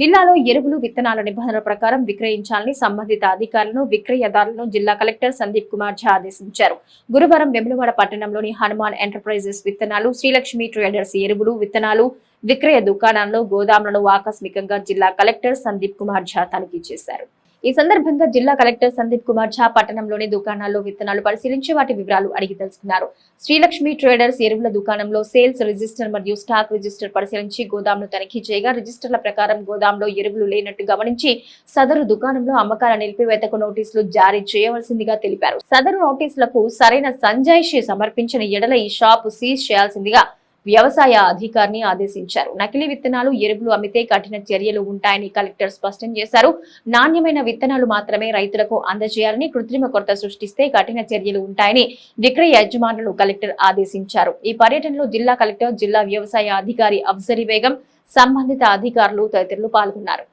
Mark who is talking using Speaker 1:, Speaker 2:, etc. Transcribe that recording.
Speaker 1: జిల్లాలో ఎరువులు విత్తనాల నిబంధనల ప్రకారం విక్రయించాలని సంబంధిత అధికారులను విక్రయదారులను జిల్లా కలెక్టర్ సందీప్ కుమార్ ఝా ఆదేశించారు. గురువారం వెములవాడ పట్టణంలోని హనుమాన్ ఎంటర్ప్రైజెస్ విత్తనాలు శ్రీలక్ష్మి ట్రేడర్స్ ఎరువులు విత్తనాలు విక్రయ దుకాణాల్లో గోదాములను ఆకస్మికంగా జిల్లా కలెక్టర్ సందీప్ కుమార్ ఝా తనిఖీ చేశారు. ఈ సందర్భంగా జిల్లా కలెక్టర్ సందీప్ కుమార్ ఝా పట్టణంలోని దుకాణాల్లో విత్తనాలు పరిశీలించి వాటి వివరాలు అడిగి తెలుసుకున్నారు. శ్రీలక్ష్మి ట్రేడర్స్ ఎరువుల దుకాణంలో సేల్స్ రిజిస్టర్ మరియు స్టాక్ రిజిస్టర్ పరిశీలించి గోదాంను తనిఖీ చేయగా రిజిస్టర్ల ప్రకారం గోదాంలో ఎరువులు లేనట్టు గమనించి సదరు దుకాణంలో అమ్మకాల నిలిపివేతకు నోటీసులు జారీ చేయవలసిందిగా తెలిపారు. సదరు నోటీసులకు సరైన సంజాయిషి సమర్పించిన ఎడల ఈ షాపు సీజ్ చేయాల్సిందిగా వ్యవసాయ అధికారిని ఆదేశించారు. నకిలీ విత్తనాలు ఎరువులు అమ్మితే కఠిన చర్యలు ఉంటాయని కలెక్టర్ స్పష్టం చేశారు. నాణ్యమైన విత్తనాలు మాత్రమే రైతులకు అందజేయాలని కృత్రిమ కొరత సృష్టిస్తే కఠిన చర్యలు ఉంటాయని విక్రయ యజమానులు కలెక్టర్ ఆదేశించారు. ఈ పర్యటనలో జిల్లా కలెక్టర్ జిల్లా వ్యవసాయ అధికారి అఫ్జరీ బేగం సంబంధిత అధికారులు తదితరులు పాల్గొన్నారు.